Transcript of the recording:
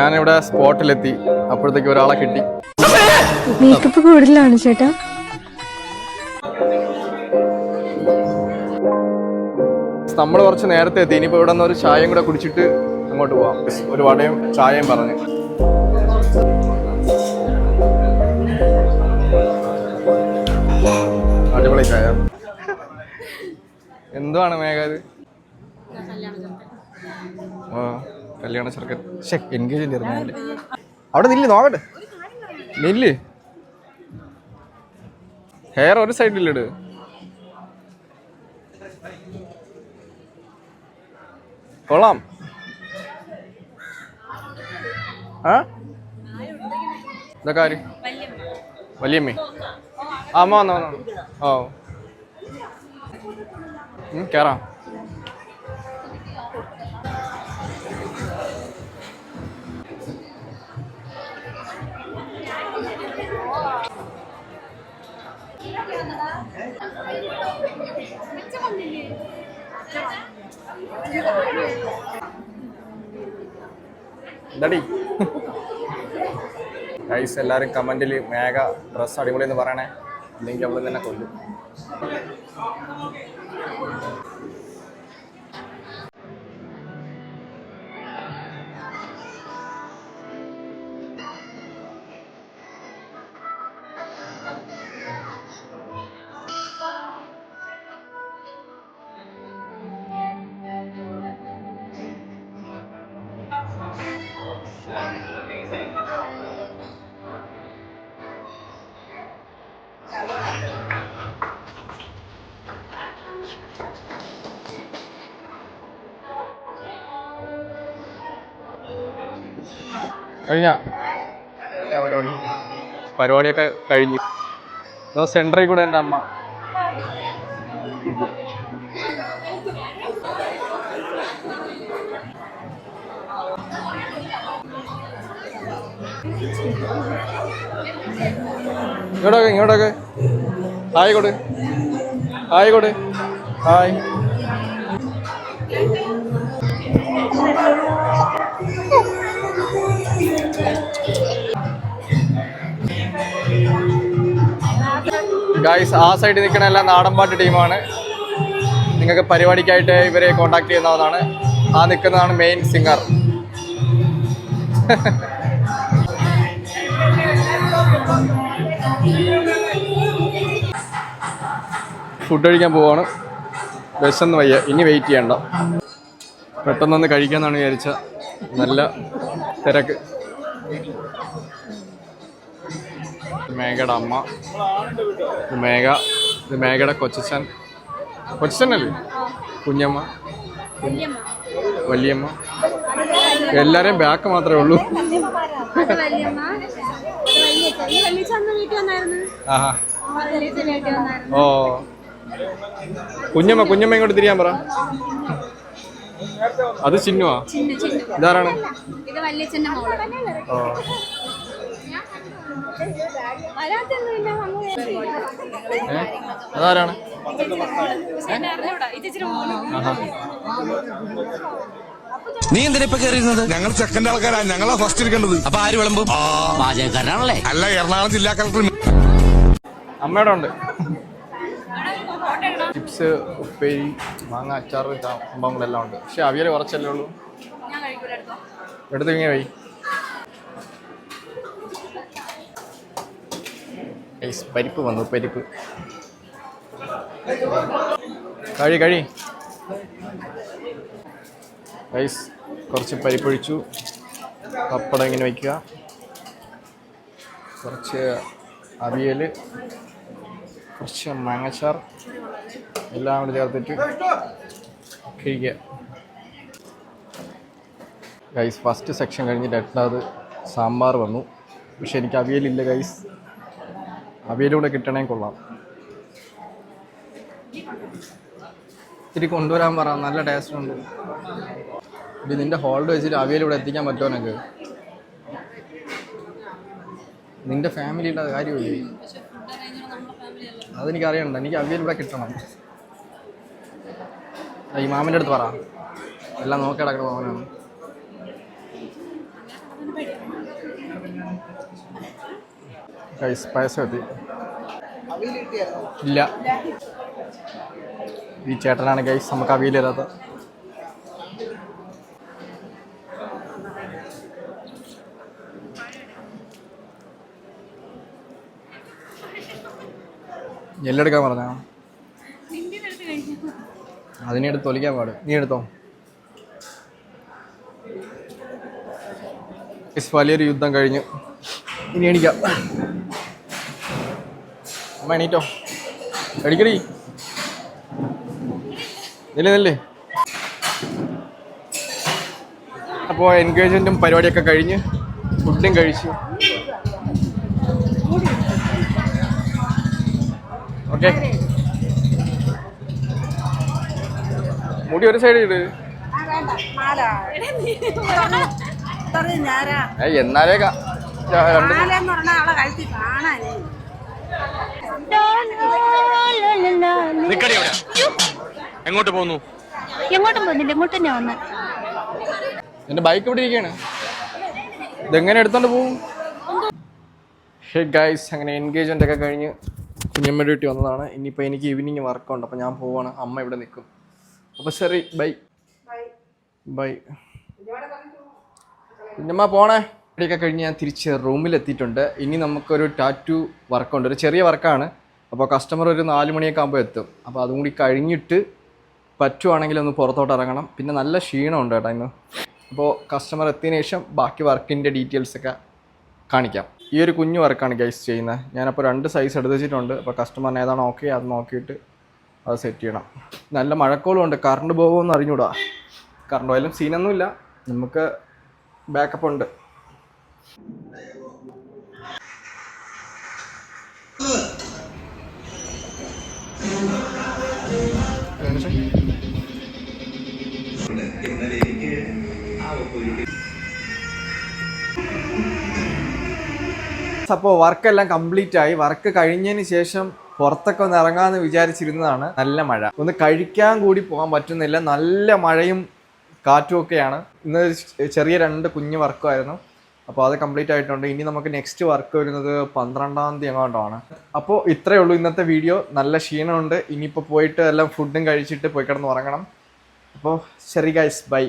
ഞാനിവിടെ സ്പോട്ടിലെത്തി. അപ്പോഴത്തേക്ക് ഒരാളെ കിട്ടി. മേക്കപ്പ് കൂടുതലാണ് ചേട്ടാ. നമ്മൾ കുറച്ച് നേരത്തെ എത്തി. ഇനിയിപ്പോൾ ഇവിടെ നിന്ന് ഒരു ചായയും കൂടെ കുടിച്ചിട്ട് അങ്ങോട്ട് പോവാം. ഒരു വടയും ചായയും പറഞ്ഞ്. അടിപൊളി ചായ. എന്തുവാണ് മേഘ ഇത്? ആ. കല്യാണ ചെറുക്കൻ. എൻഗേജ് ഇരുന്നില്ല അവിടെ നില്ല് നോക്കട്ടെ. നില്ല്. ഹെയർ ഒരു സൈഡിലിട് കൊള്ളാം. ഇതൊക്കെ ആര്? വലിയമ്മേ. ആ വന്നോ ഓ. ഉം, ഗൈസ് എല്ലാവരും കമന്റിൽ മേഘ ഡ്രസ്സ് അടിപൊളി എന്ന് പറയണേ. അല്ലെങ്കിൽ അവൾ തന്നെ കൊല്ലും. കഴിഞ്ഞ? പരിപാടിയൊക്കെ കഴിഞ്ഞു. ഇതോ സെന്ററിൽ കൂടെ എന്റെ അമ്മ. ഇങ്ങോട്ടൊക്കെ ഇങ്ങോട്ടൊക്കെ. ഹായ് കൊടു. ഹായ്. ഗായ്സ് ആ സൈഡിൽ നിൽക്കുന്ന എല്ലാം നാടൻപാട്ട് ടീമാണ്. നിങ്ങൾക്ക് പരിപാടിക്കായിട്ട് ഇവരെ കോണ്ടാക്ട് ചെയ്യുന്നതാണ് ആ നിൽക്കുന്നതാണ് മെയിൻ സിംഗർ ഫുഡ് കഴിക്കാൻ പോവാണ്. വിശന്ന് വയ്യ. ഇനി വെയിറ്റ് ചെയ്യണ്ട. പെട്ടെന്നൊന്ന് കഴിക്കാന്നാണ് വിചാരിച്ച. നല്ല തിരക്ക്. മേഘയുടെ അമ്മ ഇത് മേഘ ഇത് മേഘയുടെ കൊച്ചച്ഛൻ. കൊച്ചച്ഛനല്ലേ? കുഞ്ഞമ്മ. വലിയമ്മ. എല്ലാരെയും ബാക്ക് മാത്രമേ ഉള്ളൂ. ഓ. കുഞ്ഞമ്മ കുഞ്ഞമ്മ ഇങ്ങോട്ട് തിരിയാൻ പറ. അത് ചിന്നുവാ? ചിന്നു ചിന്നു. ഇതാരാണ്? ഓ. അതാരാണ്? നീ എന്തിനാ ഇപ്പൊ കയറിയിരുന്നത് ഞങ്ങൾ ചെക്കന്റെ ആൾക്കാരാണ് ഞങ്ങളാ ഫസ്റ്റ് എടുക്കേണ്ടത് അപ്പൊ ആര് വിളമ്പും? പാചകക്കാരനാണല്ലേ അല്ല എറണാകുളം ജില്ലാ കളക്ടർ അമ്മയുടെ ഉണ്ട്. ചിപ്സ് ഉപ്പേരി മാങ്ങ അച്ചാർ സംഭവങ്ങളെല്ലാം ഉണ്ട്. പക്ഷെ അവിയൽ കുറച്ചല്ലേ ഉള്ളൂ? എടുത്തു വൈ പരിപ്പ് വന്നു പരിപ്പ്. കഴി കഴി. റൈസ് കുറച്ച് പരിപ്പൊഴിച്ചു. പപ്പടം ഇങ്ങനെ വയ്ക്കുക കുറച്ച് അവിയൽ കുറച്ച് മാങ്ങച്ചാർ എല്ലാം കൂടി ചേർത്തിട്ട് കഴിക്കുക. ഗൈസ് ഫസ്റ്റ് സെക്ഷൻ കഴിഞ്ഞിട്ട് എട്ടാമത് സാമ്പാർ വന്നു. പക്ഷെ എനിക്ക് അവിയലില്ല ഗൈസ് അവിയലൂടെ കിട്ടണേ കൊള്ളാം. ഇത്തിരി കൊണ്ടുവരാൻ പറ നല്ല ടേസ്റ്റ് ഉണ്ട്. ഇത് നിന്റെ ഹോൾഡ് വെച്ചിട്ട് അവയിലൂടെ എത്തിക്കാൻ പറ്റുമോ നിനക്ക്? നിന്റെ ഫാമിലിയുടെ കാര്യമില്ലേ? അതെനിക്ക് അറിയണ്ട എനിക്ക് അവയിലൂടെ കിട്ടണം. ഈ മാമിന്റെ അടുത്ത് പറ. എല്ലാം നോക്കി കിടക്കണ മോനാണ് ഗൈസ് പായസം എത്തി ഇല്ല. ഈ ചേട്ടനാണ് ഗൈസ് നമുക്ക് അവിയൽ തരാത്ത എല്ലെടുക്കാൻ പറഞ്ഞ? അതിനെ എടുത്ത് തൊലിക്കാൻ പാട്. നീ എടുത്തോ? വലിയൊരു യുദ്ധം കഴിഞ്ഞു. ഇനി എണീക്കാം. അമ്മ എണീറ്റോ? എടിക്കടി നില്ലേ നില്ലേ. അപ്പോൾ എൻഗേജ്മെന്റും പരിപാടിയൊക്കെ കഴിഞ്ഞ് ഫുഡും കഴിച്ചു. ഓക്കെ. മുടി ഒരു സൈഡ് ഇട്. എന്നാലേ രണ്ട് നിക്കടി അവിടെ. എങ്ങോട്ട് പോന്നു? എങ്ങോട്ടും പോകുന്നില്ല ഇങ്ങോട്ട് തന്നെ വന്ന്. എന്റെ ബൈക്ക് ഇവിടെ ഇരിക്കുകയാണ് ഇതെങ്ങനെ എടുത്തോണ്ട് പോവും ഹേ ഗൈസ് അങ്ങനെ എൻഗേജ്മെന്റ് ഒക്കെ കഴിഞ്ഞ് കുഞ്ഞമ്മയുടെ വീട്ടിൽ വന്നതാണ്. ഇനിയിപ്പോൾ എനിക്ക് ഈവനിങ് വർക്കുണ്ട് അപ്പോൾ ഞാൻ പോവാണ്. അമ്മ ഇവിടെ നിൽക്കും. അപ്പോൾ ശരി ബൈ ബൈ കുഞ്ഞമ്മ പോണേ. ഇവിടെയൊക്കെ കഴിഞ്ഞ് ഞാൻ തിരിച്ച് റൂമിൽ എത്തിയിട്ടുണ്ട് ഇനി നമുക്കൊരു ടാറ്റു വർക്കുണ്ട് ഒരു ചെറിയ വർക്കാണ് അപ്പോൾ കസ്റ്റമർ ഒരു നാല് മണിയൊക്കെ ആകുമ്പോൾ എത്തും. അപ്പോൾ അതും കൂടി കഴിഞ്ഞിട്ട് പറ്റുവാണെങ്കിൽ ഒന്ന് പുറത്തോട്ട് ഇറങ്ങണം. പിന്നെ നല്ല ക്ഷീണമുണ്ട് കേട്ടോ ഇന്ന്. അപ്പോൾ കസ്റ്റമർ എത്തിയതിനു ശേഷം ബാക്കി വർക്കിന്റെ ഡീറ്റെയിൽസൊക്കെ കാണിക്കാം. ഈ ഒരു കുഞ്ഞു വർക്കാണ് ഗൈസ് ചെയ്യുന്നത്. ഞാനപ്പോൾ രണ്ട് സൈസ് എടുത്ത് വെച്ചിട്ടുണ്ട് അപ്പോൾ കസ്റ്റമറിന് ഏതാണ് ഓക്കെ അത് നോക്കിയിട്ട് അത് സെറ്റ് ചെയ്യണം. നല്ല മഴക്കോളും ഉണ്ട്. കറണ്ട് പോകുമെന്ന് അറിഞ്ഞൂടാ. കറണ്ട് പോയാലും സീനൊന്നുമില്ല നമുക്ക് ബാക്കപ്പ് ഉണ്ട്. അപ്പോൾ വർക്കെല്ലാം കംപ്ലീറ്റ് ആയി. വർക്ക് കഴിഞ്ഞതിന് ശേഷം പുറത്തൊക്കെ ഒന്ന് ഇറങ്ങാമെന്ന് വിചാരിച്ചിരുന്നതാണ്. നല്ല മഴ. ഒന്ന് കഴിക്കാൻ കൂടി പോകാൻ പറ്റുന്നില്ല. നല്ല മഴയും കാറ്റുമൊക്കെയാണ് ഇന്ന് ചെറിയ രണ്ട് കുഞ്ഞു വർക്കുമായിരുന്നു. അപ്പോൾ അത് കംപ്ലീറ്റ് ആയിട്ടുണ്ട്. ഇനി നമുക്ക് നെക്സ്റ്റ് വർക്ക് വരുന്നത് പന്ത്രണ്ടാം തീയതി എങ്ങാണ്ടാണ്. അപ്പോൾ ഇത്രയേ ഉള്ളൂ ഇന്നത്തെ വീഡിയോ നല്ല ക്ഷീണമുണ്ട്. ഇനിയിപ്പോൾ പോയിട്ട് എല്ലാം ഫുഡും കഴിച്ചിട്ട് പോയി കിടന്ന് ഉറങ്ങണം. അപ്പോൾ ശരി ഗൈസ് ബൈ